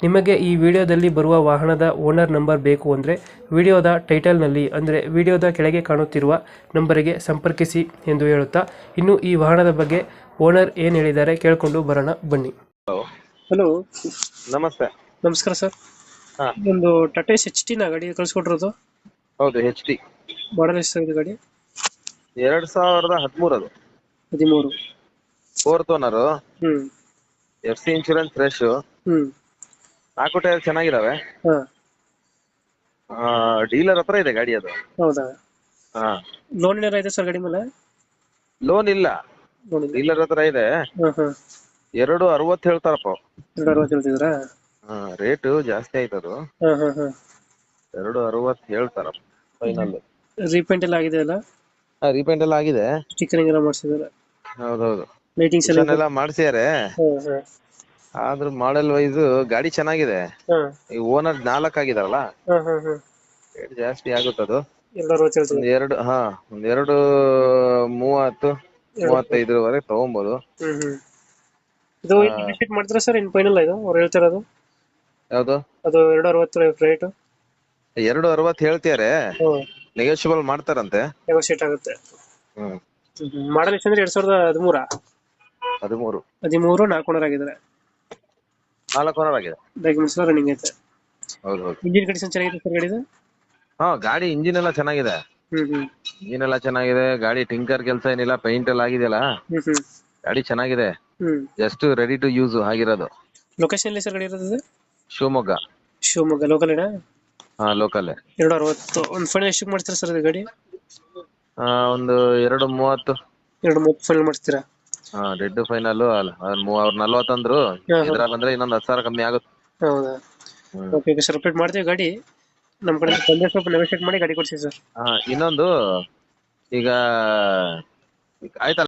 ನಿಮಗೆ ಈ ವಿಡಿಯೋದಲ್ಲಿ ಬರುವ ವಾಹನದ ಓನರ್ ನಂಬರ್ ಬೇಕು ಅಂದರೆ ವಿಡಿಯೋದ ಟೈಟಲ್ನಲ್ಲಿ ಅಂದರೆ ವಿಡಿಯೋದ ಕೆಳಗೆ ಕಾಣುತ್ತಿರುವ ನಂಬರಿಗೆ ಸಂಪರ್ಕಿಸಿ ಎಂದು ಹೇಳುತ್ತಾ ಇನ್ನು ಈ ವಾಹನದ ಬಗ್ಗೆ ಓನರ್ ಏನು ಹೇಳಿದ್ದಾರೆ ಕೇಳಿಕೊಂಡು ಬರೋಣ ಬನ್ನಿ. ಹಲೋ ಹಲೋ ನಮಸ್ತೆ. ನಮಸ್ಕಾರ ಸರ್. ಹಾ. ಒಂದು ಟಾಟಾ ಎಚ್ ಟಿನ ನಾ ಗಾಡಿ ಕಳಿಸ್ಕೊಟ್ರದು ಹೌದು ಎಚ್ ಡಿ ಮಾಡಲ್ ಎಷ್ಟಾಗಿದೆ ಗಾಡಿ? ಎರಡು ಸಾವಿರದ ಹದಿಮೂರು ಅದು ಹದಿಮೂರು. ಫೋರ್ತ್ ಓನರು ಹ್ಮ್. ಎಫ್ ಸಿ ಇನ್ಶೂರೆನ್ಸ್ ಫ್ರೆಶ್ ಹ್ಮ್. ನಾಲ್ಕು ಟೈರ್ ಚೆನ್ನಾಗಿದಾವೆ. ಹಾ. ಡೀಲರ್ ಹತ್ರ ಇದೆ ಗಾಡಿ ಅದು. ಹೌದಾ? ಹಾ. ಲೋನ್ ಏನಾರ ಇದೆ ಸರ್ ಗಾಡಿ ಮೇಲೆ? ಲೋನ್ ಇಲ್ಲ. ಲೋನ್ ಡೀಲರ್ ಹತ್ರ ಇದೆ. ಹಾ ಹಾ. ಎರಡು ಅರವತ್ ಹೇಳ್ತಾರಪ್ಪ. ಎರಡು ಅರವತ್ತು ಹೇಳ್ತಿದ್ರಾ ರೇಟ್ ಜಾಸ್ತಿ ಆಯ್ತದು ಹಾ ಹಾ ಹಾ. ಎರಡು ಅರವತ್ತು ಹೇಳ್ತಾರಪ್ಪ ಫೈನಲ್ ರೀಪೇಂಟ್ ಎಲ್ಲ ಆಗಿದೆ ಅಲ್ಲ? ರೀಪೇಂಟ್ ಎಲ್ಲ ಆಗಿದೆ. ಸ್ಟಿಕ್ಕರಿಂಗ್ ಎಲ್ಲ ಮಾಡಿಸಿದಾರೆ ಹೌದೌದು. ಲೈಟಿಂಗ್ಸ್ ಎಲ್ಲ ಮಾಡ್ಸಿದಾರೆ. ಹಾ ಹಾ. ಆದ್ರೂ ಮಾಡೆಲ್ ವೈಸ್ ಗಾಡಿ ಚೆನ್ನಾಗಿದೆ. ಹಾ. ಈ ಓನರ್ ನಾಲ್ಕು ಆಗಿದಾರಲ್ಲ? ಹಾ ಹಾ ಹಾ. ರೇಟ್ ಜಾಸ್ತಿ ಆಗುತ್ತದು ಎರಡು ಒಂದ್ ಹಾ ಒಂದ್ ಎರಡು ಮೂವತ್ತು ಮೂವತ್ತೈದರವರೆಗೆ ತಗೊಂಬೋದು. ಇದು ನೆಗೋಶಿಯೇಟ್ ಮಾಡ್ತೀರಾ ಸರ್ ಇನ್ ಫೈನಲ್ ಇದು? ಅವ್ರು ಹೇಳ್ತಿರೋದು? ಯಾವುದು? ಅದು ಎರಡು ಅರವತ್ತು ರೇಟ್ ಎರಡು ಅರವತ್ತು ಹೇಳ್ತಿದಾರೆ. ಹ್ಮ್. ನೆಗೋಷಿಯಬಲ್ ಮಾಡ್ತಾರಂತೆ. ನೆಗೋಷಿಯೇಟ್ ಆಗುತ್ತೆ. ಹ್ಮ್. ಮಾಡಲ್ ಎಷ್ಟಂದ್ರೆ ಎರಡ್ ಸಾವಿರದ ಹದಿಮೂರ. ಹದಿಮೂರು. ಹದಿಮೂರು ನಾಲ್ಕು ಆಗಿದ್ದಾರೆ ನಾಲ್ಕು ಓನರ್ ಆಗಿದೆ. ಡಾಕ್ಯುಮೆಂಟ್ಸ್ ರನ್ನಿಂಗ್ ಐತೆ. ಹೌದು ಹೌದು. ಇಂಜಿನ್ ಕಂಡೀಷನ್ ಚೆನ್ನಾಗಿದೆ ಸರ್ ಗಾಡಿದು? ಹಾ ಗಾಡಿ ಇಂಜಿನ್ ಎಲ್ಲ ಚೆನ್ನಾಗಿದೆ. ಹ್ಮ್ ಹ್ಮ್. ಇಂಜಿನ್ ಎಲ್ಲ ಚೆನ್ನಾಗಿದೆ ಗಾಡಿ ಟಿಂಕರ್ ಕೆಲಸ ಏನಿಲ್ಲ ಪೇಂಟ್ ಎಲ್ಲ ಆಗಿದೆಯಲ್ಲ? ಹ್ಮ್ ಹ್ಮ್. ಗಾಡಿ ಚೆನ್ನಾಗಿದೆ. ಹ್ಮ್. ಜಸ್ಟ್ ರೆಡಿ ಟು ಯೂಸ್ ಆಗಿರೋದು. ಲೊಕೇಶನ್ ಎಲ್ಲಿ ಸರ್ ಗಾಡಿ ಇರೋದು ಶಿವಮೊಗ್ಗ. ಶಿವಮೊಗ್ಗ ಲೋಕಲ್ ಏನಾ? ಹಾ ಲೋಕಲ್ ಎರಡು ಅರವತ್ತು ಒಂದು ಫೈನಲ್ ಎಷ್ಟಕ್ಕೆ ಮಾಡ್ತೀರಾ ಸರ್ ಇದು ಗಾಡಿ? ಒಂದು ಎರಡು ಮೂವತ್ತು. ಎರಡು ಮೂವತ್ತು ಫೈನಲ್ ಮಾಡ್ತೀರಾ? ಹಾ ಡೆಡ್ ಫೈನಲ್ ಅವ್ರ ನಲ್ವತ್ತಂದ್ರು ಇದ್ರಲ್ಲಿ ಅಂದ್ರೆ ಇನ್ನೊಂದ್ ಹತ್ತು ಸಾವಿರ ಕಮ್ಮಿ ಆಗುತ್ತೆ. ಹೌದಾ? ಓಕೆ ಓಕೆ ಸರ್ ರಿಪೀಟ್ ಮಾಡ್ತೀವಿ ಗಾಡಿ. ನಮ್ಮ ಕಡೆ ಬಂದರೆ ಸ್ವಲ್ಪ ನೆಗೋಷಿಯೇಟ್ ಮಾಡಿ ಗಾಡಿ ಕೊಡ್ತೀವಿ ಸರ್ ಹಾ ಇನ್ನೊಂದು ಈಗ ಆಯ್ತಲ್ಲ